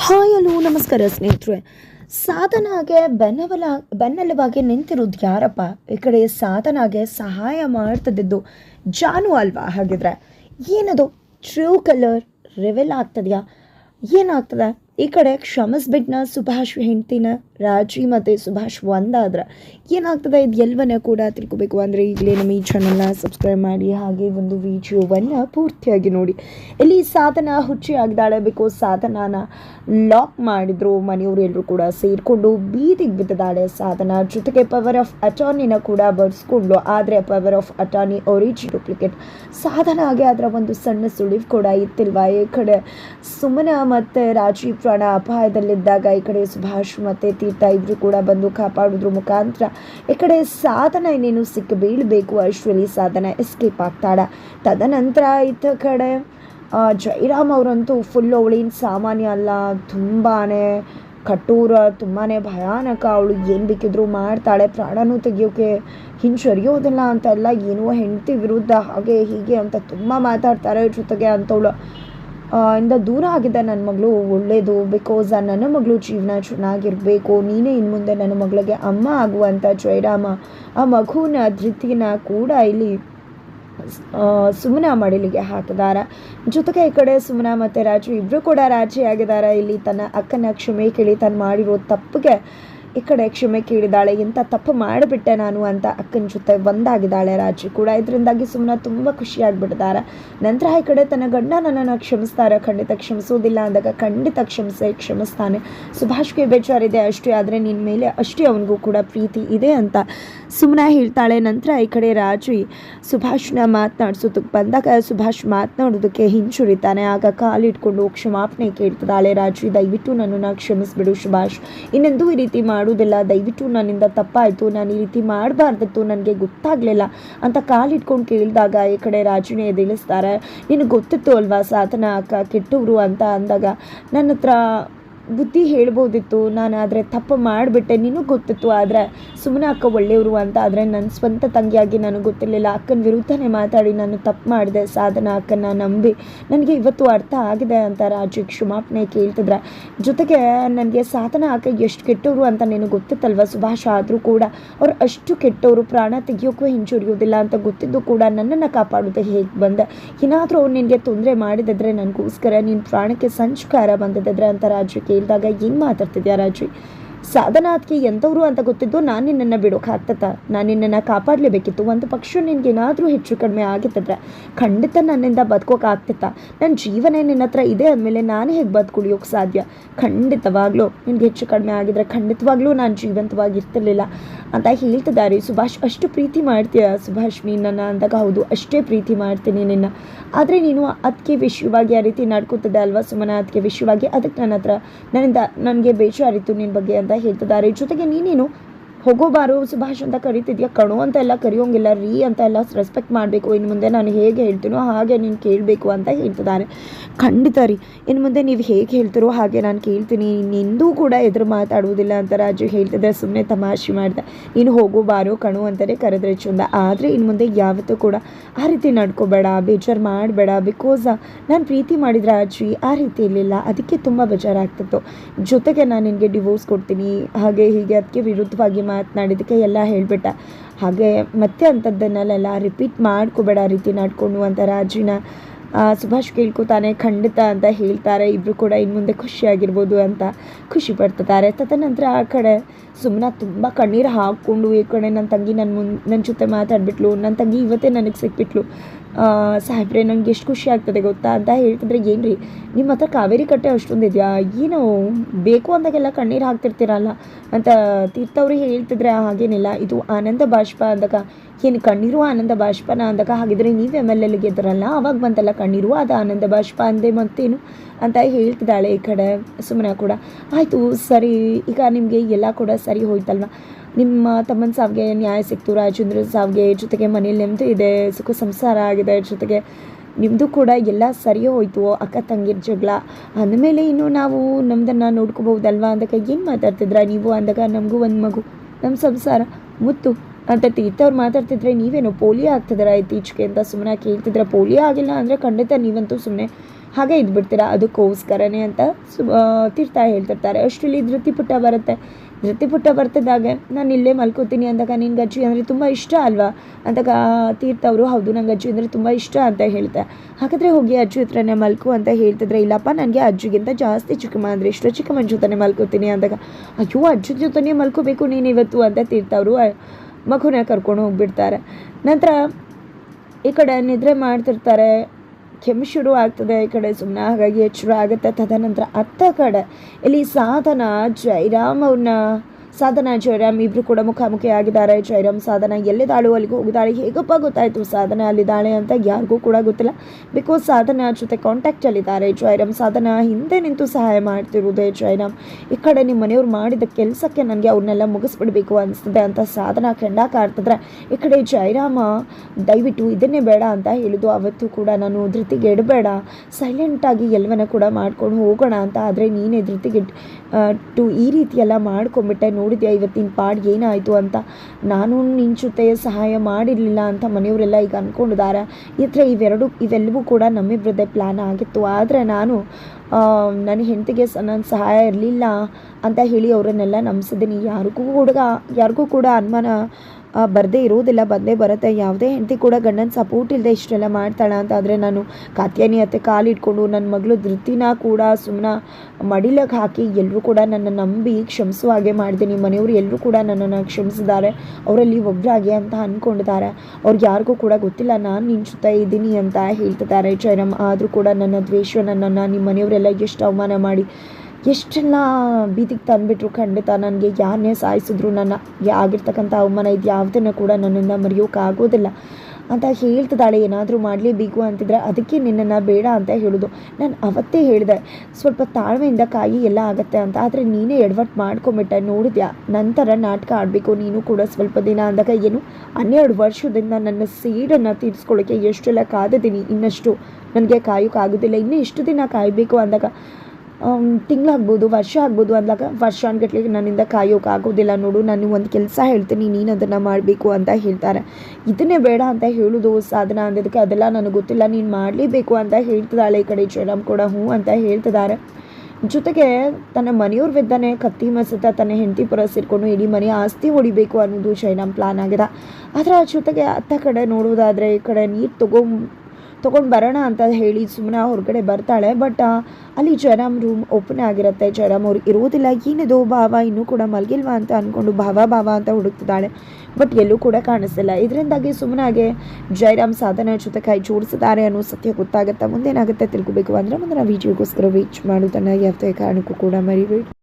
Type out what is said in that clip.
Hi hello ನಮಸ್ಕಾರ ಸ್ನೇಹಿತರೆ. ಸಾಧನಾಗೆ ಬೆನ್ನವಲ ಬೆನ್ನೆಲುವಾಗಿ ನಿಂತಿರೋದು ಯಾರಪ್ಪ? ಈ ಕಡೆ ಸಾಧನಾಗೆ ಸಹಾಯ ಮಾಡ್ತದಿದ್ದು ಜಾನು ಅಲ್ವಾ? ಹಾಗಿದ್ರೆ ಏನದು? ಟ್ರೂ ಕಲರ್ ರಿವೆಲ್ ಆಗ್ತದೆಯಾ? ಏನಾಗ್ತದೆ? ಈ ಕಡೆ ಕ್ಷಮಿಸ್ಬಿಟ್ನ ಸುಭಾಷ್ ಹೆಂಡ್ತಿನ ರಾಜಿ ಮತ್ತು ಸುಭಾಷ್ ಒಂದಾದ್ರೆ. ಏನಾಗ್ತದೆ ಇದು ಎಲ್ಲವನ್ನ ಕೂಡ ತಿಳ್ಕೊಬೇಕು. ಅಂದರೆ ಈಗಲೇ ನಮ್ಮ ಈ ಚಾನಲ್ನ ಸಬ್ಸ್ಕ್ರೈಬ್ ಮಾಡಿ ಹಾಗೆ ಒಂದು ವಿಡಿಯೋವನ್ನು ಪೂರ್ತಿಯಾಗಿ ನೋಡಿ. ಇಲ್ಲಿ ಸಾಧನ ಹುಚ್ಚಿ ಆಗಿದ್ದಾಳೆ ಬೇಕು ಸಾಧನಾನ ಲಾಕ್ ಮಾಡಿದ್ರು. ಮನೆಯವರು ಎಲ್ಲರೂ ಕೂಡ ಸೇರಿಕೊಂಡು ಬೀದಿಗೆ ಬಿದ್ದಿದ್ದಾಳೆ ಸಾಧನ. ಜೊತೆಗೆ ಪವರ್ ಆಫ್ ಅಟಾರ್ನಿನ ಕೂಡ ಬರ್ಸ್ಕೊಂಡ್ಲು ಆದರೆ ಪವರ್ ಆಫ್ ಅಟಾರ್ನಿ ಒರಿಜಿ ಡೂಪ್ಲಿಕೇಟ್ ಸಾಧನ ಆಗಿ ಅದರ ಒಂದು ಸಣ್ಣ ಸುಳಿವು ಕೂಡ ಇತ್ತಿಲ್ವಾ? ಈ ಕಡೆ ಸುಮನ ಮತ್ತು ರಾಜೀವ್ ಪ್ರಾಣ ಅಪಾಯದಲ್ಲಿದ್ದಾಗ ಈ ಕಡೆ ಸುಭಾಷ್ ಮತ್ತು ತೀರ್ಥ ಇಬ್ಬರು ಕೂಡ ಬಂದು ಕಾಪಾಡೋದ್ರ ಮುಖಾಂತರ. ಈ ಕಡೆ ಸಾಧನ ಇನ್ನೇನು ಸಿಕ್ಕ ಬೀಳಬೇಕು? ಅಷ್ಟರಲ್ಲಿ ಸಾಧನ ಎಸ್ಕೇಪ್ ಆಗ್ತಾಳೆ. ತದನಂತರ ಇತ್ತ ಕಡೆ ಜೈರಾಮ್ ಅವರಂತೂ ಫುಲ್ ಅವಳೇನು ಸಾಮಾನ್ಯ ಅಲ್ಲ. ತುಂಬಾ ಕಠೋರ ತುಂಬಾ ಭಯಾನಕ ಅವಳು. ಏನು ಬೇಕಿದ್ರು ಮಾಡ್ತಾಳೆ. ಪ್ರಾಣನೂ ತೆಗಿಯೋಕೆ ಅಂತ ಅಂತೆಲ್ಲ ಏನೋ ಹೆಂಡತಿ ವಿರುದ್ಧ ಹಾಗೆ ಹೀಗೆ ಅಂತ ತುಂಬ ಮಾತಾಡ್ತಾರೆ ಜೊತೆಗೆ ಅಂಥವಳು ಇಂದ ದೂರ ಆಗಿದೆ ನನ್ನ ಮಗಳು ಒಳ್ಳೇದು ಬಿಕಾಸ್ ನನ್ನ ಮಗಳು ಜೀವನ ಚೆನ್ನಾಗಿರಬೇಕು, ನೀನೇ ಇನ್ನು ಮುಂದೆ ನನ್ನ ಮಗಳಿಗೆ ಅಮ್ಮ ಆಗುವಂಥ ಜಯರಾಮ, ಆ ಮಗುವಿನ ಧೃತಿನ ಕೂಡ ಇಲ್ಲಿ ಸುಮನ ಮಡಿಲಿಗೆ ಹಾಕಿದಾರ. ಜೊತೆಗೆ ಈ ಕಡೆ ಸುಮನ ಮತ್ತು ರಾಜು ಇಬ್ಬರು ಕೂಡ ರಾಜಿಯಾಗಿದ್ದಾರೆ ಇಲ್ಲಿ ತನ್ನ ಅಕ್ಕನ ಕ್ಷಮೆ ಕೇಳಿ ತಾನು ಮಾಡಿರೋ ತಪ್ಪಿಗೆ ಈ ಕಡೆ ಕ್ಷಮೆ ಕೇಳಿದಾಳೆ, ಇಂಥ ತಪ್ಪು ಮಾಡಿಬಿಟ್ಟೆ ನಾನು ಅಂತ ಅಕ್ಕನ ಜೊತೆ ಒಂದಾಗಿದ್ದಾಳೆ ರಾಜು ಕೂಡ. ಇದರಿಂದಾಗಿ ಸುಮ್ಮನೆ ತುಂಬ ಖುಷಿಯಾಗಿಬಿಡ್ತಾರೆ ನಂತರ ಈ ಕಡೆ ತನ್ನ ಗಂಡ ನನ್ನನ್ನು ಕ್ಷಮಿಸ್ತಾರೆ. ಖಂಡಿತ ಕ್ಷಮಿಸೋದಿಲ್ಲ ಅಂದಾಗ ಖಂಡಿತ ಕ್ಷಮಿಸೇ ಕ್ಷಮಿಸ್ತಾನೆ. ಸುಭಾಷ್ಗೆ ಬೇಜಾರಿದೆ, ಅಷ್ಟೇ ಆದರೆ ನಿನ್ನ ಮೇಲೆ ಅಷ್ಟೇ ಅವನಿಗೂ ಕೂಡ ಪ್ರೀತಿ ಇದೆ ಅಂತ ಸುಮ್ಮನೆ ಹೇಳ್ತಾಳೆ. ನಂತರ ಈ ಕಡೆ ರಾಜು ಸುಭಾಷ್ನ ಮಾತನಾಡಿಸೋದಕ್ಕೆ ಬಂದಾಗ ಸುಭಾಷ್ ಮಾತನಾಡೋದಕ್ಕೆ ಹಿಂಚುರಿತಾನೆ ಆಗ ಕಾಲಿಟ್ಕೊಂಡು ಕ್ಷಮಾಪಣೆ ಕೇಳ್ತಿದ್ದಾಳೆ ರಾಜು, ದಯವಿಟ್ಟು ನನ್ನನ್ನು ಕ್ಷಮಿಸ್ಬಿಡು ಸುಭಾಷ್. ಇನ್ನೆಂದೂ ಈ ರೀತಿ ಮಾಡುವುದಿಲ್ಲ ದಯವಿಟ್ಟು ನನ್ನಿಂದ ತಪ್ಪಾಯಿತು. ನಾನು ಈ ರೀತಿ ಮಾಡಬಾರ್ದಿತ್ತು. ನನಗೆ ಗೊತ್ತಾಗಲಿಲ್ಲ ಅಂತ ಕಾಲಿಟ್ಕೊಂಡು ಕೇಳಿದಾಗ ಈ ಕಡೆ ರಾಜುನೇ ಎದುರಿಸ್ತಾರೆ ನಿನಗೆ ಗೊತ್ತಿತ್ತು ಅಲ್ವಾ? ಸಾಧನ ಅಕ್ಕ ಕೆಟ್ಟವರು ಅಂತ ಅಂದಾಗ. ನನ್ನ ಹತ್ರ ಬುದ್ಧಿ ಹೇಳ್ಬೋದಿತ್ತು, ನಾನು ಆದರೆ ತಪ್ಪು ಮಾಡಿಬಿಟ್ಟೆ, ನಿನಗೆ ಗೊತ್ತಿತ್ತು, ಆದರೆ ಸುಮ್ಮನೆ ಅಕ್ಕ ಒಳ್ಳೆಯವರು ಅಂತ ಆದರೆ ನನ್ನ ಸ್ವಂತ ತಂಗಿಯಾಗಿ ನನಗೆ ಗೊತ್ತಿರಲಿಲ್ಲ, ಅಕ್ಕನ ವಿರುದ್ಧನೇ ಮಾತಾಡಿ ನಾನು ತಪ್ಪು ಮಾಡಿದೆ, ಸಾಧನ ಅಕ್ಕನ ನಂಬಿ. ನನಗೆ ಇವತ್ತು ಅರ್ಥ ಆಗಿದೆ ಅಂತ ರಾಜು ಕ್ಷಮಾಪಣೆ ಕೇಳ್ತಿದ್ರೆ. ಜೊತೆಗೆ ನನಗೆ ಸಾಧನ ಅಕ್ಕ ಎಷ್ಟು ಕೆಟ್ಟವರು ಅಂತ ನಿನಗೆ ಗೊತ್ತಿತ್ತಲ್ವ ಸುಭಾಷ? ಆದರೂ ಕೂಡ ಅವ್ರು ಅಷ್ಟು ಕೆಟ್ಟವರು, ಪ್ರಾಣ ತೆಗಿಯೋಕ್ಕೂ ಹಿಂಜುರಿಯೋದಿಲ್ಲ ಅಂತ ಗೊತ್ತಿದ್ದು ಕೂಡ ನನ್ನನ್ನು ಕಾಪಾಡೋದು ಹೇಗೆ ಬಂದೆ. ಏನಾದರೂ ಅವ್ರು ನಿನಗೆ ತೊಂದರೆ ಮಾಡಿದಿದ್ರೆ ನನಗೋಸ್ಕರ ನಿನ್ನ ಪ್ರಾಣಕ್ಕೆ ಸಂಸ್ಕಾರ ಬಂದಿದ್ರೆ ಅಂತ ರಾಜು ሌላ ጋር ይማታር ትዳራችሁ ಅದಕ್ಕೆ ಎಂಥವ್ರು ಅಂತ ಗೊತ್ತಿದ್ದು ನಾನು ನಿನ್ನನ್ನು ಬಿಡೋಕೆ ಆಗ್ತದ. ನಾನು ನಿನ್ನನ್ನು ಕಾಪಾಡಲೇಬೇಕಿತ್ತು. ಒಂದು ಪಕ್ಷ ನಿನಗೇನಾದರೂ ಹೆಚ್ಚು ಕಡಿಮೆ ಆಗಿತ್ತಂದ್ರೆ ಖಂಡಿತ ನನ್ನಿಂದ ಬದುಕೋಕೆ ಆಗ್ತಿತ್ತ. ನನ್ನ ಜೀವನ ನಿನ್ನ ಹತ್ರ ಇದೆ ಅಂದಮೇಲೆ ನಾನು ಹೇಗೆ ಬದುಕುಳಿಯೋಕೆ ಸಾಧ್ಯ? ಖಂಡಿತವಾಗ್ಲೂ. ನಿನಗೆ ಹೆಚ್ಚು ಕಡಿಮೆ ಆಗಿದ್ರೆ ಖಂಡಿತವಾಗ್ಲೂ ನಾನು ಜೀವಂತವಾಗಿರ್ತಿರ್ಲಿಲ್ಲ ಅಂತ ಹೇಳ್ತಿದ್ದಾರೆ ಸುಭಾಷ್. ಅಷ್ಟು ಪ್ರೀತಿ ಮಾಡ್ತೀಯ ಸುಭಾಷ್? ನಿನ್ನನ್ನು ಅಂದಾಗ ಹೌದು, ಅಷ್ಟೇ ಪ್ರೀತಿ ಮಾಡ್ತೀನಿ ನಿನ್ನ. ಆದರೆ ನೀನು ಅದಕ್ಕೆ ವಿಷಯವಾಗಿ ಆ ರೀತಿ ನಡ್ಕೊತಿದ್ದೆ ಅಲ್ವಾ ಸುಮ್ಮನೆ ಅದಕ್ಕೆ ವಿಷಯವಾಗಿ ಅದಕ್ಕೆ ನನ್ನ ಹತ್ರ ನನ್ನಿಂದ ನನಗೆ ಬೇಜಾರಿತ್ತು ನಿನ್ನ ಬಗ್ಗೆ ಅಂತ ಹೇಳ್ತಿದ್ದಾರೆ. ಜೊತೆಗೆ ನೀನೇನು ಹೋಗೋಬಾರು ಸುಭಾಷ್ ಅಂತ ಕರಿತಿದ್ಯಾ? ಕಣು ಅಂತ ಎಲ್ಲ ಕರೆಯೋಂಗಿಲ್ಲ, ರೀ ಅಂತ ಎಲ್ಲ ರೆಸ್ಪೆಕ್ಟ್ ಮಾಡಬೇಕು. ಇನ್ನು ಮುಂದೆ ನಾನು ಹೇಗೆ ಹೇಳ್ತೀನೋ ಹಾಗೆ ನೀನು ಕೇಳಬೇಕು ಅಂತ ಹೇಳ್ತಿದ್ದಾರೆ ಖಂಡಿತ ರೀ. ಇನ್ನು ಮುಂದೆ ನೀವು ಹೇಗೆ ಹೇಳ್ತೀರೋ ಹಾಗೆ ನಾನು ಕೇಳ್ತೀನಿ. ನಿಂದೂ ಕೂಡ ಎದುರು ಮಾತಾಡುವುದಿಲ್ಲ ಅಂತ ರಾಜು ಹೇಳ್ತಿದ್ದೆ ಸುಮ್ಮನೆ ತಮಾಷೆ ಮಾಡಿದೆ. ನೀನು ಹೋಗೋಬಾರು ಕಣು ಅಂತಲೇ ಕರೆದ್ರೆ ಚಂದ. ಆದರೆ ಇನ್ನು ಮುಂದೆ ಯಾವತ್ತೂ ಕೂಡ ಆ ರೀತಿ ನಡ್ಕೋಬೇಡ, ಬೇಜಾರು ಮಾಡಬೇಡ. ಬಿಕಾಸ್ ನಾನು ಪ್ರೀತಿ ಮಾಡಿದ್ರೆ ಅಜ್ಜಿ ಆ ರೀತಿ ಇರಲಿಲ್ಲ. ಅದಕ್ಕೆ ತುಂಬ ಬೇಜಾರಾಗ್ತಿತ್ತು. ಜೊತೆಗೆ ನಾನು ನಿನಗೆ ಡಿವೋರ್ಸ್ ಕೊಡ್ತೀನಿ. ಹಾಗೆ ಹೀಗೆ, ಅದಕ್ಕೆ ವಿರುದ್ಧವಾಗಿ ಮಾತನಾಡಿದ್ದಕ್ಕೆ ಎಲ್ಲ ಹೇಳಿಬಿಟ್ಟ. ಹಾಗೆ ಮತ್ತೆ ಅಂಥದ್ದನ್ನೆಲ್ಲ ರಿಪೀಟ್ ಮಾಡ್ಕೋಬೇಡ, ರೀತಿ ನಡ್ಕೊಂಡು ಅಂತ ರಾಜಿನ ಸುಭಾಷ್ ಕೇಳ್ಕೊತಾನೆ ಖಂಡಿತ ಅಂತ ಹೇಳ್ತಾರೆ. ಇಬ್ಬರು ಕೂಡ ಇನ್ನು ಮುಂದೆ ಖುಷಿಯಾಗಿರ್ಬೋದು ಅಂತ ಖುಷಿ ಪಡ್ತಿದ್ದಾರೆ. ತದನಂತರ ಆ ಕಡೆ ಸುಮ್ಮನ ತುಂಬ ಕಣ್ಣೀರು ಹಾಕ್ಕೊಂಡು ಈ ಕಡೆ ನನ್ನ ತಂಗಿ ನನ್ನ ಮುನ್ ನನ್ನ ಜೊತೆ ಮಾತಾಡ್ಬಿಟ್ಲು ನನ್ನ ತಂಗಿ ಇವತ್ತೇ ನನಗೆ ಸಿಕ್ಬಿಟ್ಲು ಸಾಹೇಬ್ರೆ, ನಂಗೆ ಎಷ್ಟು ಖುಷಿ ಆಗ್ತದೆ ಗೊತ್ತಾ ಅಂತ ಹೇಳ್ತಿದ್ರೆ ಏನು ರೀ ನಿಮ್ಮ ಹತ್ರ ಕಾವೇರಿ ಕಟ್ಟೆ ಅಷ್ಟೊಂದು ಇದೆಯಾ? ಏನು, ಬೇಕು ಅಂದಾಗೆಲ್ಲ ಕಣ್ಣೀರು ಹಾಕ್ತಿರ್ತೀರಲ್ಲ ಅಂತ ತೀರ್ಥವ್ರು ಹೇಳ್ತಿದ್ರೆ ಹಾಗೇನಿಲ್ಲ. ಇದು ಆನಂದ ಬಾಷ್ಪ ಅಂದಾಗ, ಏನು ಕಣ್ಣೀರು ಆನಂದ ಬಾಷ್ಪನ ಅಂದಾಗ ಹಾಗಿದ್ರೆ ನೀವು ಎಂ ಎಲ್ ಎಲ್ ಗೆದ್ರಲ್ಲ ಅವಾಗ ಬಂತಲ್ಲ ಕಣ್ಣೀರು, ಅದು ಆನಂದ ಬಾಷ್ಪ ಅಂದೆ ಮತ್ತೇನು ಅಂತ ಹೇಳ್ತಿದ್ದಾಳೆ ಈ ಕಡೆ ಸುಮ್ಮನೆ ಕೂಡ. ಆಯಿತು, ಸರಿ, ಈಗ ನಿಮಗೆ ಎಲ್ಲ ಕೂಡ ಸರಿ ಹೋಯ್ತಲ್ವ? ನಿಮ್ಮ ತಮ್ಮನ ಸಾವಿಗೆ ನ್ಯಾಯ ಸಿಕ್ತು ರಾಜೇಂದ್ರ ಸಾವಿಗೆ ಜೊತೆಗೆ ಮನೇಲಿ ನೆಮ್ಮದಿ ಇದೆ, ಸುಖ ಸಂಸಾರ ಆಗಿದೆ, ಜೊತೆಗೆ ನಿಮ್ಮದು ಕೂಡ ಎಲ್ಲ ಸರಿ ಹೋಯಿತು, ಅಕ್ಕ ತಂಗಿರ ಜಗಳ. ಅಂದಮೇಲೆ ಇನ್ನು ನಾವು ನಮ್ಮದನ್ನು ನೋಡ್ಕೋಬಹುದಲ್ವಾ? ಅಂದಾಗ ಏನು ಮಾತಾಡ್ತಿದ್ರ ನೀವು? ಅಂದಾಗ ನಮಗೂ ಒಂದು ಮಗು ನಮ್ಮ ಸಂಸಾರ ಮುತ್ತು. ಅಂತ ತೀರ್ಥವ್ರು ಮಾತಾಡ್ತಿದ್ರೆ ನೀವೇನು ಪೋಲಿಯೋ ಆಗ್ತಿದ್ದೀರಾ ಇತ್ತೀಚೆಗೆ ಅಂತ ಸುಮ್ಮನೆ ಕೇಳ್ತಿದ್ರೆ ಪೋಲಿಯೋ ಆಗಿಲ್ಲ ಅಂದರೆ ಖಂಡಿತ ನೀವಂತೂ ಸುಮ್ಮನೆ ಹಾಗೆ ಇದ್ಬಿಡ್ತೀರಾ, ಅದಕ್ಕೋಸ್ಕರನೇ ಅಂತ ಸು ತೀರ್ಥ ಹೇಳ್ತಿರ್ತಾರೆ. ಅಷ್ಟರಲ್ಲಿ ಧೃತಿ ಪುಟ್ಟ ಬರುತ್ತೆ. ಧೃತಿ ಪುಟ್ಟ ಬರ್ತಿದ್ದಾಗೆ ನಾನು ಇಲ್ಲೇ ಮಲ್ಕೋತೀನಿ ಅಂದಾಗ ನಿನ್ಗೆ ಗಜ್ಜಿ ಅಂದರೆ ತುಂಬ ಇಷ್ಟ ಅಲ್ವಾ? ಅಂದಾಗ ತೀರ್ಥ ಅವರು, ಹೌದು, ನಂಗೆ ಅಜ್ಜಿ ಅಂದರೆ ತುಂಬ ಇಷ್ಟ ಅಂತ ಹೇಳ್ತೆ. ಹಾಗಾದರೆ ಹೋಗಿ ಅಜ್ಜಿ ಹತ್ರನೇ ಮಲ್ಕು ಅಂತ ಹೇಳ್ತಿದ್ರೆ, ಇಲ್ಲಪ್ಪ ನನಗೆ ಅಜ್ಜಿಗಿಂತ ಜಾಸ್ತಿ ಚಿಕ್ಕಮ್ಮ ಅಂದರೆ ಇಷ್ಟು. ಚಿಕ್ಕಮ್ಮನ ಜೊತೆ ಮಲ್ಕೋತೀನಿ ಅಂದಾಗ, ಅಯ್ಯೋ ಅಜ್ಜಿ ಜೊತೆನೇ ಮಲ್ಕೋಬೇಕು ನೀನು ಇವತ್ತು ಅಂತ ತೀರ್ಥ ಅವರು ಮಗುನ ಕರ್ಕೊಂಡು ಹೋಗ್ಬಿಡ್ತಾರೆ. ನಂತರ ಈ ಕಡೆ ನಿದ್ರೆ ಮಾಡ್ತಿರ್ತಾರೆ. ಕೆಮ್ಮು ಶುರು ಆಗ್ತದೆ ಈ ಕಡೆ. ಸುಮ್ಮನೆ ಹಾಗಾಗಿ ಎಚ್ಚರ ಆಗುತ್ತೆ. ತದನಂತರ ಅತ್ತ ಕಡೆ. ಇಲ್ಲಿ ಸಾಧನ, ಜೈರಾಮ್ ಅವ್ರನ್ನ ಸಾಧನ ಜಯರಾಮ್ ಇಬ್ರು ಕೂಡ ಮುಖಾಮುಖಿಯಾಗಿದ್ದಾರೆ. ಜಯರಾಮ್ ಸಾಧನ ಎಲ್ಲಿದ್ದಾಳು ಅಲ್ಲಿಗೆ ಹೋಗಿದ್ದಾಳೆ. ಹೇಗಪ್ಪ ಗೊತ್ತಾಯಿತು? ಸಾಧನ ಅಲ್ಲಿದ್ದಾಳೆ ಅಂತ ಯಾರಿಗೂ ಕೂಡ ಗೊತ್ತಿಲ್ಲ. ಬಿಕಾಸ್ ಸಾಧನ ಜೊತೆ ಕಾಂಟ್ಯಾಕ್ಟಲ್ಲಿದ್ದಾರೆ ಜಯರಾಮ್ ಸಾಧನ ಹಿಂದೆ ನಿಂತು ಸಹಾಯ ಮಾಡ್ತಿರೋದೇ ಜಯರಾಮ್. ಈ ಕಡೆ ನಿಮ್ಮ ಮನೆಯವ್ರು ಮಾಡಿದ ಕೆಲಸಕ್ಕೆ ನನಗೆ ಅವ್ರನ್ನೆಲ್ಲ ಮುಗಿಸ್ಬಿಡ್ಬೇಕು ಅನಿಸ್ತದೆ ಅಂತ ಸಾಧನ ಕೆಂಡ ಕಾಡ್ತಿದ್ರೆ ಈ ಕಡೆ ಜಯರಾಮ, ದಯವಿಟ್ಟು ಇದನ್ನೇ ಬೇಡ ಅಂತ ಹೇಳಿದ್ದು. ಅವತ್ತು ಕೂಡ ನಾನು ಧೃತಿಗೆ ಇಡಬೇಡ. ಸೈಲೆಂಟಾಗಿ ಎಲ್ಲವನ್ನ ಕೂಡ ಮಾಡ್ಕೊಂಡು ಹೋಗೋಣ ಅಂತ. ಆದರೆ ನೀನೇ ಧೃತಿಗೆ ಟು ಈ ರೀತಿಯೆಲ್ಲ ಮಾಡ್ಕೊಂಬಿಟ್ಟೆ ಮಾಡ್ಕೊಂಬಿಟ್ಟೆ ನೋಡಿದ್ಯಾ? ಇವತ್ತಿನ ಪಾಡ್ ಏನಾಯಿತು ಅಂತ? ನಾನು ನಿನ್ನ ಜೊತೆ ಸಹಾಯ ಮಾಡಿರಲಿಲ್ಲ ಅಂತ ಮನೆಯವರೆಲ್ಲ ಈಗ ಅಂದ್ಕೊಂಡಿದ್ದಾರೆ ಇದ್ರೆ ಇವೆರಡು, ಇವೆಲ್ಲವೂ ಕೂಡ ನಮ್ಮಿಬ್ಬರದ್ದೇ ಪ್ಲ್ಯಾನ್ ಆಗಿತ್ತು. ಆದರೆ ನಾನು ನನ್ನ ಹೆಂಡತಿಗೆ ನನ್ನ ಸಹಾಯ ಇರಲಿಲ್ಲ ಅಂತ ಹೇಳಿ ಅವರನ್ನೆಲ್ಲ ನಂಬಿಸಿದ್ದೀನಿ. ಯಾರಿಗೂ ಕೂಡ ಯಾರಿಗೂ ಕೂಡ ಅನುಮಾನ ಬರದೇ ಇರೋದಿಲ್ಲ ಬಂದೇ ಬರುತ್ತೆ. ಯಾವುದೇ ಹೆಂಡತಿ ಕೂಡ ಗಂಡನ ಸಪೋರ್ಟ್ ಇಲ್ಲದೆ ಇಷ್ಟೆಲ್ಲ ಮಾಡ್ತಾಳೆ ಅಂತ ಆದರೆ ನಾನು ಕಾತ್ಯಾನಿ ಅತ್ತೆ ಕಾಲಿಟ್ಕೊಂಡು ನನ್ನ ಮಗಳು ಧೃತಿನ ಕೂಡ ಸುಮ್ಮನೆ ಮಡಿಲಕ್ಕೆ ಹಾಕಿ ಎಲ್ಲರೂ ಕೂಡ ನನ್ನ ನಂಬಿ ಕ್ಷಮಿಸುವ ಹಾಗೆ ಮಾಡಿದ್ದೀನಿ ಮನೆಯವರು ಎಲ್ಲರೂ ಕೂಡ ನನ್ನನ್ನು ಕ್ಷಮಿಸಿದ್ದಾರೆ. ಅವರಲ್ಲಿ ಒಬ್ಬರಾಗಿ ಅಂತ ಅಂದ್ಕೊಂಡಿದ್ದಾರೆ ಅವ್ರಿಗೆ ಯಾರಿಗೂ ಕೂಡ ಗೊತ್ತಿಲ್ಲ. ನಾನು ನಿನ್ನ ಇದ್ದೀನಿ ಅಂತ ಹೇಳ್ತಿದ್ದಾರೆ. ಜಯರಾಮ್ ಆದರೂ ಕೂಡ ನನ್ನ ದ್ವೇಷ ನನ್ನನ್ನು ನಿಮ್ಮ ಮನೆಯವರೆಲ್ಲ ಎಷ್ಟು ಅವಮಾನ ಮಾಡಿ ಎಷ್ಟೆಲ್ಲ ಬೀದಿಗೆ ತಂದುಬಿಟ್ರು ಖಂಡಿತ ನನಗೆ, ಯಾರನ್ನೇ ಸಾಯಿಸಿದ್ರು ನನ್ನ ಆಗಿರ್ತಕ್ಕಂಥ ಅವಮಾನ ಇದು ಯಾವುದನ್ನು ಕೂಡ ನನ್ನಿಂದ ಮರೆಯೋಕ್ಕಾಗೋದಿಲ್ಲ ಅಂತ ಹೇಳ್ತಿದ್ದಾಳೆ, ಏನಾದರೂ ಮಾಡಲೇಬೇಕು ಅಂತಿದ್ರೆ ಅದಕ್ಕೆ ನಿನ್ನನ್ನು ಬೇಡ ಅಂತ ಹೇಳೋದು. ನಾನು ಅವತ್ತೇ ಹೇಳಿದೆ, ಸ್ವಲ್ಪ ತಾಳ್ಮೆಯಿಂದ ಕಾಯಿ ಎಲ್ಲ ಆಗುತ್ತೆ ಅಂತ, ಆದರೆ ನೀನೇ ಎಡವಟ್ಟು ಮಾಡ್ಕೊಂಬಿಟ್ಟೆ, ನೋಡಿದ್ಯಾ? ನಂತರ ನಾಟಕ ಆಡಬೇಕು, ನೀನು ಕೂಡ ಸ್ವಲ್ಪ ದಿನ ಅಂದಾಗ ಏನು? ಹನ್ನೆರಡು ವರ್ಷದಿಂದ ನನ್ನ ಸೀಡನ್ನು ತೀರಿಸ್ಕೊಳ್ಳೋಕ್ಕೆ ಎಷ್ಟೆಲ್ಲ ಕಾದಿದ್ದೀನಿ, ಇನ್ನಷ್ಟು ನನಗೆ ಕಾಯೋಕ್ಕಾಗೋದಿಲ್ಲ ಇನ್ನೂ ಇಷ್ಟು ದಿನ ಕಾಯಬೇಕು ಅಂದಾಗ ತಿಂಗಳಾಗ್ಬೋದು ವರ್ಷ ಆಗ್ಬೋದು ಅಂದಾಗ ವರ್ಷ ಅಂದ್ಗಟ್ಲೆ ನನ್ನಿಂದ ಕಾಯೋಕ್ಕಾಗೋದಿಲ್ಲ ನೋಡು ನಾನು ಒಂದು ಕೆಲಸ ಹೇಳ್ತೀನಿ, ನೀನು ಅದನ್ನು ಮಾಡಬೇಕು ಅಂತ ಹೇಳ್ತಾರೆ. ಇದನ್ನೇ ಬೇಡ ಅಂತ ಹೇಳೋದು ಸಾಧನ ಅಂದಿದ್ದಕ್ಕೆ ಅದೆಲ್ಲ ನನಗೆ ಗೊತ್ತಿಲ್ಲ, ನೀನು ಮಾಡಲೇಬೇಕು ಅಂತ ಹೇಳ್ತಿದ್ದಾಳೆ ಈ ಕಡೆ ಜಯರಾಮ್ ಕೂಡ ಹ್ಞೂ ಅಂತ ಹೇಳ್ತಿದ್ದಾರೆ. ಜೊತೆಗೆ ತನ್ನ ಮನೆಯವ್ರ ವಿದ್ದಾನೆ ಕತ್ತಿ ಮಸತ ತನ್ನ ಹೆಂಡತಿ ಪುರ ಸೇರಿಕೊಂಡು ಇಡೀ ಮನೆ ಆಸ್ತಿ ಹೊಡಿಬೇಕು ಅನ್ನೋದು ಜಯರಾಮ್ ಪ್ಲಾನ್ ಆಗಿದೆ ಅದರ ಜೊತೆಗೆ ಅತ್ತ ಕಡೆ ನೋಡೋದಾದರೆ ಈ ಕಡೆ ನೀರು ತಗೊ ತೊಗೊಂಡು ಬರೋಣ ಅಂತ ಹೇಳಿ ಸುಮ್ಮನೆ ಹೊರಗಡೆ ಬರ್ತಾಳೆ. ಬಟ್ ಅಲ್ಲಿ ಜಯರಾಮ್ ರೂಮ್ ಓಪನ್ ಆಗಿರುತ್ತೆ. ಜಯರಾಮ್ ಅವ್ರು ಇರೋದಿಲ್ಲ ಏನಿದು ಭಾವ? ಇನ್ನೂ ಕೂಡ ಮಲಗಿಲ್ವಾ ಅಂತ ಅಂದ್ಕೊಂಡು ಭಾವ ಭಾವ ಅಂತ ಹುಡುಕ್ತಿದ್ದಾಳೆ. ಬಟ್ ಎಲ್ಲೂ ಕೂಡ ಕಾಣಿಸ್ತಿಲ್ಲ. ಇದರಿಂದಾಗಿ ಸುಮ್ಮನಾಗೆ ಜಯರಾಮ್ ಸಾಧನ ಜೊತೆ ಕೈ ಜೋಡಿಸಿದ್ದಾರೆ ಅನ್ನೋ ಸತ್ಯ ಗೊತ್ತಾಗುತ್ತೆ. ಮುಂದೇನಾಗುತ್ತೆ ತಿಳ್ಕೊಬೇಕು ಅಂದರೆ ನಾವು ವೀಡಿಯೋಗೋಸ್ಕರ ವೀಚ್ ಮಾಡೋದನ್ನು ಯಾವುದೇ ಕಾರಣಕ್ಕೂ ಕೂಡ ಮರಿಬೇಡಿ.